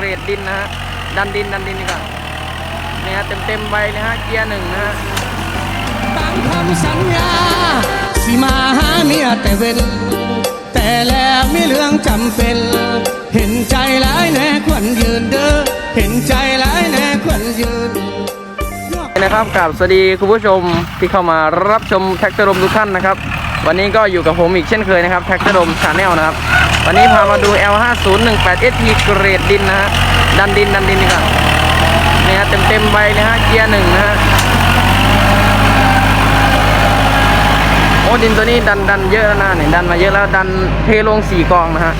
รดดินนะฮะดันดินดันดินนี่ก่อนนี่ฮะเต็มเต็มๆใบเลยฮะเกียร์หนึ่งนะฮะตามคำสัญญาสิมาหาเมียแต่เว้นแต่แล้วมีเรื่องจำเป็น เห็นใจหลายแน่ควรยืนเด้อเห็นใจหลายแน่ควรยืนนะครับกับสวัสดีคุณผู้ชมที่เข้ามารับชมแท็กเตอร์ดมทุกท่านนะครับ วันนี้ก็อยู่กับผมอีกเช่นเคยนะครับแท็กเตอร์ดมชาแนลนะครับ วันนี้พามาดู L5018 ST เกรดดินนะฮะ ดันดินดันดินนี่ก่อนนี่ฮะเต็มเต็มใบเลยฮะ เกียร์หนึ่งนะฮะ โอ้ดินตัวนี้ดันดันเยอะแล้วนะเนี่ยดันมาเยอะแล้วดันเทลงสี่กองนะฮะ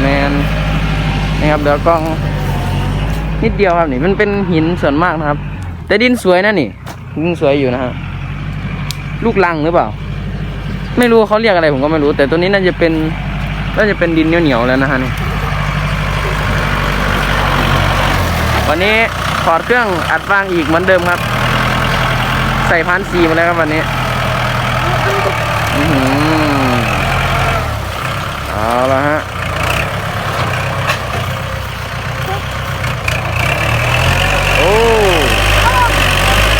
แมนนี่ครับเดี๋ยวกองนิดเดียวครับนี่มันเป็นหินส่วนมากนะครับ แต่ดินสวยนะนี่ดินสวยอยู่นะฮะลูกลังหรือเปล่า ไม่รู้เขาเรียกอะไรผมก็ไม่รู้ แต่ตัวนี้น่าจะเป็นน่าจะเป็นดินเหนียวๆแล้วนะฮะนี่วันนี้ถอดเครื่องอัดฟางอีกเหมือนเดิมครับ ใส่พันสีมาแล้วครับวันนี้อือหือเอาละฮะ โอ้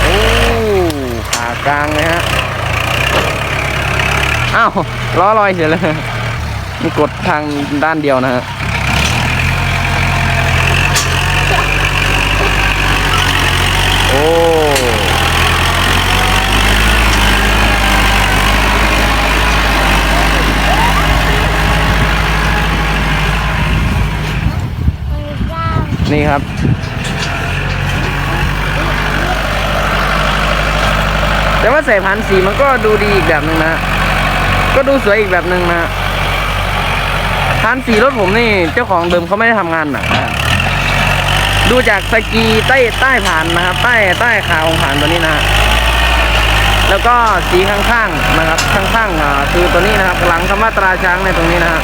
โอ้ขากลางเลยฮะ อ้าวล้อลอยเฉยเลยมีกดทางด้านเดียวนะฮะโอ้นี่ครับแต่ว่าใส่พันสีมันก็ดูดีอีกแบบหนึ่งนะ ก็ดูสวยอีกแบบหนึ่งนะพันสีรถผมนี่เจ้าของเดิมเขาไม่ได้ทำงานหนักนะดูจากสกีใต้ใต้ผ่านนะครับ ใต้ใต้ขาของผ่านตัวนี้นะแล้วก็สีข้างๆนะครับ ข้างๆอ่าคือตัวนี้นะครับ หลังคำว่าตราช้างในตรงนี้นะฮะ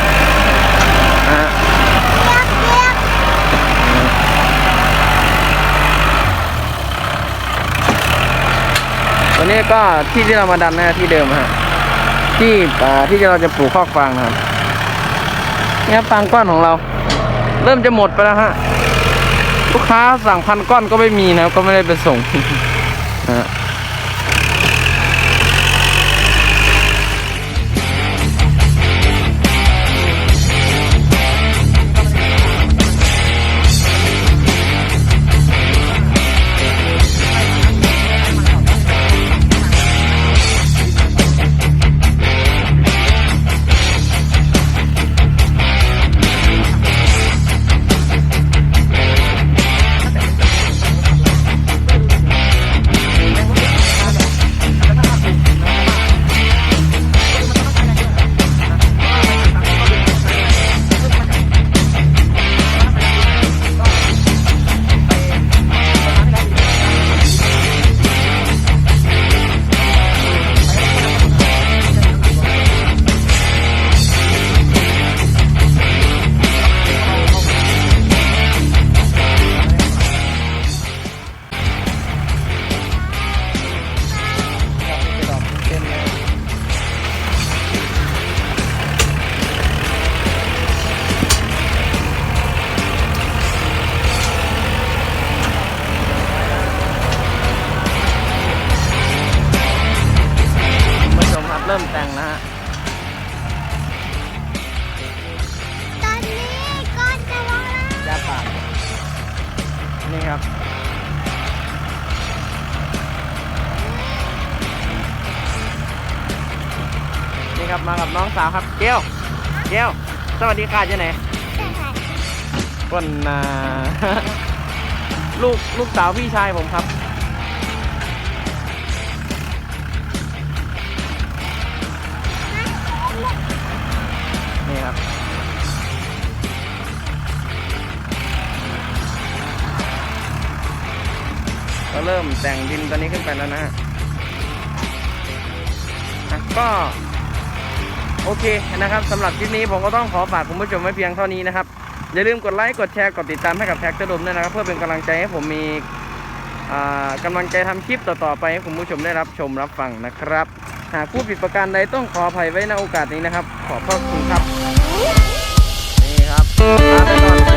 ตัวนี้ก็ที่ที่เรามาดันนะที่เดิมฮะ ที่ที่เราจะปลูกข้อฟางนะครับเนี่ยฟางก้อนของเรา เริ่มจะหมดไปแล้วฮะลูกค้าสั่งพันก้อนก็ไม่มีนะก็ไม่ได้ไปส่งนะ ครับมากับน้องสาวครับเกลเกลสวัสดีค่ะจ๊ไหนคนน่ะลูกลูกสาวพี่ชายผมครับ นี่ครับ ก็เริ่มแต่งดินตัวนี้ขึ้นไปแล้วนะฮะก็ โอเคนะครับสำหรับคลิปนี้ผมก็ต้องขอฝากคุณผู้ชมไว้เพียงเท่านี้นะครับ อย่าลืมกดไลค์กดแชร์กดติดตามให้กับแท็กเตอร์ดมด้วยนะครับ เพื่อเป็นกำลังใจให้ผมมีอ่ากำลังใจทำคลิปต่อๆไปให้คุณผู้ชมได้รับชมรับฟังนะครับ หากผู้ผิดประการใดต้องขออภัยไว้ในโอกาสนี้นะครับ ขอบพระคุณครับ นี่ครับลาไปก่อน